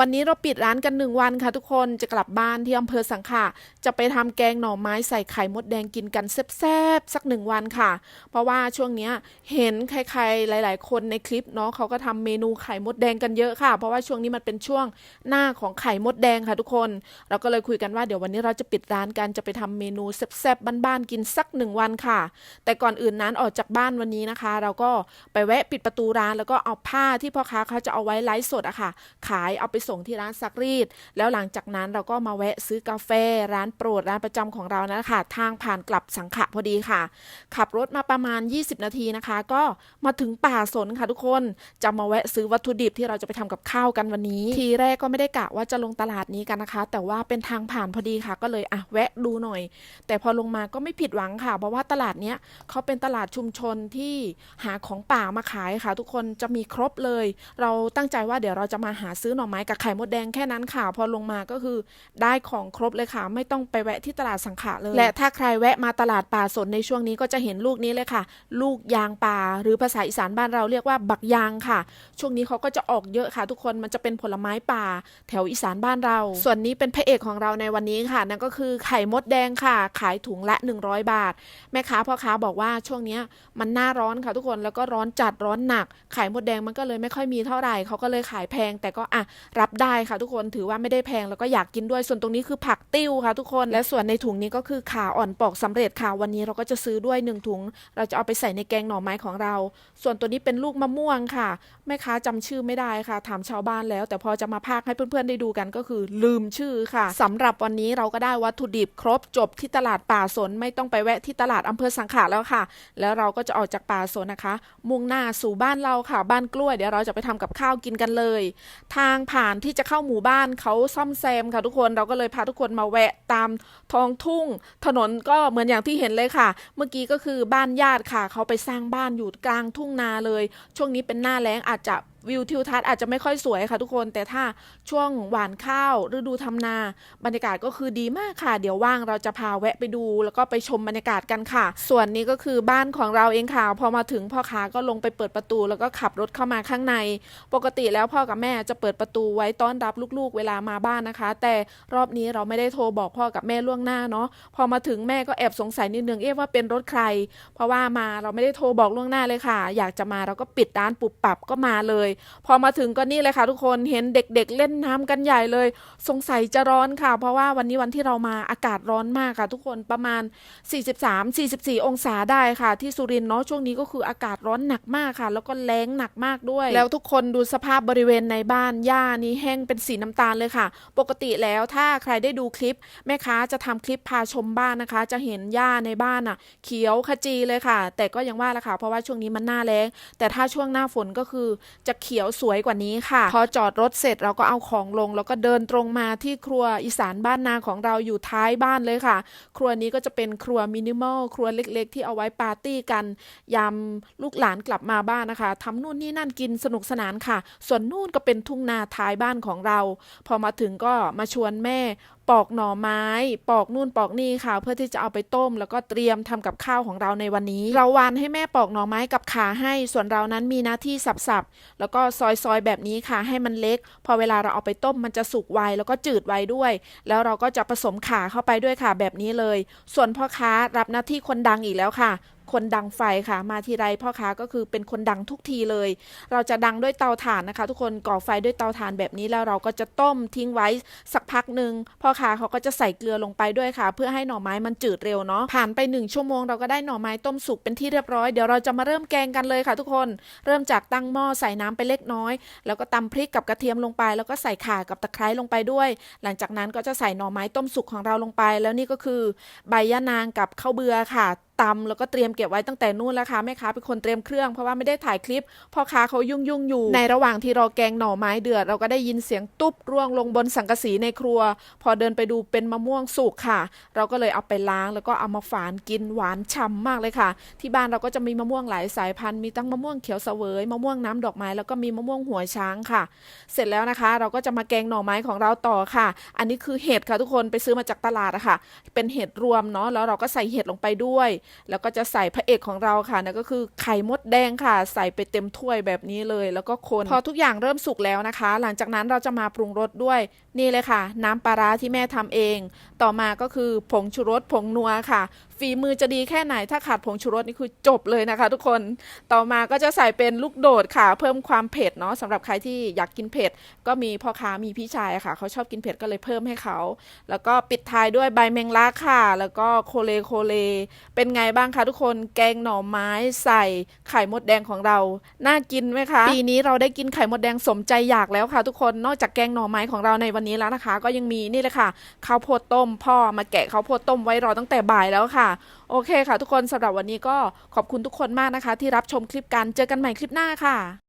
วันนี้เราปิดร้านกันหนึ่งวันค่ะทุกคนจะกลับบ้านที่อำเภอสังขะจะไปทำแกงหน่อไม้ใส่ไข่มดแดงกินกันแซ่บๆสักหนึ่งวันค่ะ เพราะว่าช่วงเนี้ยเห็นใครๆหลาย ๆ คนในคลิปเนาะเขาก็ทำเมนูไข่มดแดงกันเยอะค่ะ เพราะว่าช่วงนี้มันเป็นช่วงหน้าของไข่มดแดงค่ะทุกคน เราก็เลยคุยกันว่าเดี๋ยววันนี้เราจะปิดร้านกันจะไปทำเมนูแซ่บๆบ้านๆกินสักหนึ่งวันค่ะ แต่ก่อนอื่นนั้นออกจากบ้านวันนี้นะคะ เราก็ไปแวะปิดประตูร้านแล้วก็เอาผ้าที่พ่อค้าเขาจะเอาไว้ไลฟ์สดอะค่ะ ขายเอาไปส่งที่ร้านซักรีด แล้วหลังจากนั้นเราก็มาแวะซื้อกาแฟร้านโปรดร้านประจำของเรานะคะทางผ่านกลับสังขะพอดีค่ะ ขับรถมาประมาณ 20 นาทีนะคะ ก็มาถึงป่าสนค่ะทุกคนจะมาแวะซื้อวัตถุดิบที่เราจะไปทำกับข้าวกันวันนี้ ทีแรกก็ไม่ได้กะว่าจะลงตลาดนี้กันนะคะ แต่ว่าเป็นทางผ่านพอดีค่ะ ก็เลยอะแวะดูหน่อย แต่พอลงมาก็ไม่ผิดหวังค่ะ เพราะว่าตลาดเนี้ยเขาเป็นตลาดชุมชนที่หาของป่ามาขายค่ะ ทุกคนจะมีครบเลย เราตั้งใจว่าเดี๋ยวเราจะมาหาซื้อหน่อไม้กับไข่มดแดงแค่นั้นค่ะ พอลงมาก็คือได้ของครบเลยค่ะ ไม่ต้องไปแวะที่ตลาดสังขะเลย และถ้าใครแวะมาตลาดป่าสนในช่วงนี้ก็จะเห็นลูกนี้เลยค่ะ ลูกยางป่า หรือภาษาอีสานบ้านเราเรียกว่าบักยางค่ะ ช่วงนี้เขาก็จะออกเยอะค่ะ ทุกคนมันจะเป็นผลไม้ป่า แถวอีสานบ้านเรา ส่วนนี้เป็นพระเอกของเราในวันนี้ค่ะ นั่นก็คือไข่มดแดงค่ะ ขายถุงละ 100 บาท แม่ค้าพ่อค้าบอกว่าช่วงนี้มันหน้าร้อนค่ะ ทุกคนแล้วก็ร้อนจัดร้อนหนักไข่มดแดงมันก็เลยไม่ค่อยมีเท่าไหร่เขาก็เลยขายแพงแต่ก็อะรับได้ค่ะทุกคนถือว่าไม่ได้แพงแล้วก็อยากกินด้วยส่วนตรงนี้คือผักติ้วค่ะทุกคนและส่วนในถุงนี้ก็คือขาอ่อนปอกสำเร็จค่ะวันนี้เราก็จะซื้อด้วยหนึ่งถุง เราจะเอาไปใส่ในแกงหน่อไม้ของเรา ส่วนตัวนี้เป็นลูกมะม่วงค่ะแม่ค้าจำชื่อไม่ได้ค่ะถามชาวบ้านแล้ว แต่พอจะมาพากให้เพื่อนๆได้ดูกันก็คือลืมชื่อค่ะสำหรับวันนี้เราก็ได้วัตถุดิบครบจบที่ตลาดป่าสนไม่ต้องไปแวะที่ตลาดอำเภอสังขะแล้วค่ะ แล้วเราก็จะออกจากป่าสนนะคะ มุ่งหน้าสู่บ้านเราค่ะ บ้านกล้วยเดี๋ยวเราจะไปทำกับข้าวกินกันเลย ทางผ่านที่จะเข้าหมู่บ้านเขาซ่อมแซมค่ะทุกคนเราก็เลยพาทุกคนมาแวะตามท้องทุ่ง ถนนก็เหมือนอย่างที่เห็นเลยค่ะ เมื่อกี้ก็คือบ้านญาติค่ะ เขาไปสร้างบ้านอยู่กลางทุ่งนาเลย ช่วงนี้เป็นหน้าแล้งอาจจะ วิวทิวทัศน์อาจจะไม่ค่อยสวยค่ะทุกคน แต่ถ้าช่วงหวานข้าวฤดูทำนา บรรยากาศก็คือดีมากค่ะ เดี๋ยวว่างเราจะพาแวะไปดู แล้วก็ไปชมบรรยากาศกันค่ะ ส่วนนี้ก็คือบ้านของเราเองค่ะ พอมาถึงพ่อค้าก็ลงไปเปิดประตู แล้วก็ขับรถเข้ามาข้างใน ปกติแล้วพ่อกับแม่จะเปิดประตูไว้ต้อนรับลูกๆ เวลามาบ้านนะคะ แต่รอบนี้เราไม่ได้โทรบอกพ่อกับแม่ล่วงหน้าเนาะพอมาถึงแม่ก็แอบสงสัยนิดนึงเอ๊ะว่าเป็นรถใคร เพราะว่ามาเราไม่ได้โทรบอกล่วงหน้าเลยค่ะ อยากจะมาเราก็ปิดร้านปุบปับก็มาเลยพอมาถึงก็นี่เลยค่ะทุกคนเห็นเด็กๆเล่นน้ำกันใหญ่เลย สงสัยจะร้อนค่ะ เพราะว่าวันนี้วันที่เรามาอากาศร้อนมากค่ะ ทุกคนประมาณ 43-44 องศาได้ค่ะ ที่สุรินทร์เนาะช่วงนี้ก็คืออากาศร้อนหนักมากค่ะ แล้วก็แรงหนักมากด้วย แล้วทุกคนดูสภาพบริเวณในบ้านหญ้านี้แห้งเป็นสีน้ำตาลเลยค่ะ ปกติแล้วถ้าใครได้ดูคลิป แม่ค้าจะทำคลิปพาชมบ้านนะคะ จะเห็นหญ้าในบ้านอะ เขียวขจีเลยค่ะ แต่ก็ยังว่าละค่ะเพราะว่าช่วงนี้มันหน้าแล้งแต่ถ้าช่วงหน้าฝนก็คือจะเขียวสวยกว่านี้ค่ะ พอจอดรถเสร็จเราก็เอาของลง แล้วก็เดินตรงมาที่ครัวอีสานบ้านนาของเราอยู่ท้ายบ้านเลยค่ะ ครัวนี้ก็จะเป็นครัวมินิมอลครัวเล็ก ๆ ที่เอาไว้ปาร์ตี้กันยามลูกหลานกลับมาบ้านนะคะทำนู่นนี่นั่นกินสนุกสนานค่ะ ส่วนนู่นก็เป็นทุ่งนาท้ายบ้านของเรา พอมาถึงก็มาชวนแม่ ปอกหน่อไม้ ปอกนู่นปอกนี่ค่ะ เพื่อที่จะเอาไปต้ม แล้วก็เตรียมทำกับข้าวของเราในวันนี้ เราวานให้แม่ปอกหน่อไม้กับขาให้ ส่วนเรานั้นมีหน้าที่สับๆแล้วก็ซอยๆแบบนี้ค่ะ ให้มันเล็ก พอเวลาเราเอาไปต้มมันจะสุกไวแล้วก็จืดไวด้วย แล้วเราก็จะผสมขาเข้าไปด้วยค่ะแบบนี้เลย ส่วนพ่อค้ารับหน้าที่คนดังอีกแล้วค่ะ คนดังไฟค่ะ มาทีไรพ่อค้าก็คือเป็นคนดังทุกทีเลย เราจะดังด้วยเตาถ่านนะคะ ทุกคนก่อไฟด้วยเตาถ่านแบบนี้แล้วเราก็จะต้มทิ้งไว้สักพักหนึ่งพ่อค้าเขาก็จะใส่เกลือลงไปด้วยค่ะ เพื่อให้หน่อไม้มันจืดเร็วเนาะผ่านไปหนึ่งชั่วโมงเราก็ได้หน่อไม้ต้มสุกเป็นที่เรียบร้อยเดี๋ยวเราจะมาเริ่มแกงกันเลยค่ะ ทุกคนเริ่มจากตั้งหม้อใส่น้ำไปเล็กน้อย แล้วก็ตำพริกกับกระเทียมลงไป แล้วก็ใส่ข่ากับตะไคร้ลงไปด้วย หลังจากนั้นก็จะใส่หน่อไม้ต้มสุกของเราลงไป แล้วนี่ก็คือ ใบยะนางกับข้าวเบือค่ะ ตำแล้วก็เตรียมเก็บไว้ตั้งแต่นู่นแล้วค่ะแม่ค้าเป็นคนเตรียมเครื่องเพราะว่าไม่ได้ถ่ายคลิปพ่อค้าเขายุ่งยุ่งอยู่ ในระหว่างที่รอแกงหน่อไม้เดือด เราก็ได้ยินเสียงตุ๊บร่วงลงบนสังกะสีในครัว พอเดินไปดูเป็นมะม่วงสุกค่ะ เราก็เลยเอาไปล้างแล้วก็เอามาฝานกินหวานฉ่ำมากเลยค่ะ ที่บ้านเราก็จะมีมะม่วงหลายสายพันธุ์มีทั้งมะม่วงเขียวเสวยมะม่วงน้ำดอกไม้แล้วก็มีมะม่วงหัวช้างค่ะ เสร็จแล้วนะคะ เราก็จะมาแกงหน่อไม้ของเราต่อค่ะ อันนี้คือเห็ดค่ะทุกคนไปซื้อมาจากตลาดอะค่ะ เป็นเห็ดรวมเนาะแล้วเราก็ใส่เห็ดลงไปด้วยแล้วก็จะใส่พระเอกของเราค่ะนั่นก็คือไข่มดแดงค่ะ ใส่ไปเต็มถ้วยแบบนี้เลย แล้วก็คนพอทุกอย่างเริ่มสุกแล้วนะคะ หลังจากนั้นเราจะมาปรุงรสด้วยนี่เลยค่ะ น้ำปลาร้าที่แม่ทำเอง ต่อมาก็คือผงชูรสผงนัวค่ะ ฝีมือจะดีแค่ไหนถ้าขาดผงชูรสนี่คือจบเลยนะคะ ทุกคนต่อมาก็จะใส่เป็นลูกโดดค่ะ เพิ่มความเผ็ดเนาะสำหรับใครที่อยากกินเผ็ด ก็มีพ่อค้ามีพี่ชายค่ะ เขาชอบกินเผ็ดก็เลยเพิ่มให้เขา แล้วก็ปิดท้ายด้วยใบแมงลักค่ะ แล้วก็โคเลโคเล เป็นไงบ้างคะทุกคนแกงหน่อไม้ใส่ไข่มดแดงของเราน่ากินไหมคะปีนี้เราได้กินไข่มดแดงสมใจอยากแล้วค่ะ ทุกคนนอกจากแกงหน่อไม้ของเราในวันนี้แล้วนะคะ ก็ยังมีนี่เลยค่ะข้าวโพดต้ม พ่อมาแกะข้าวโพดต้มไว้รอตั้งแต่บ่ายแล้วค่ะโอเคค่ะทุกคนสำหรับวันนี้ก็ขอบคุณทุกคนมากนะคะ ที่รับชมคลิปกันเจอกันใหม่คลิปหน้าค่ะ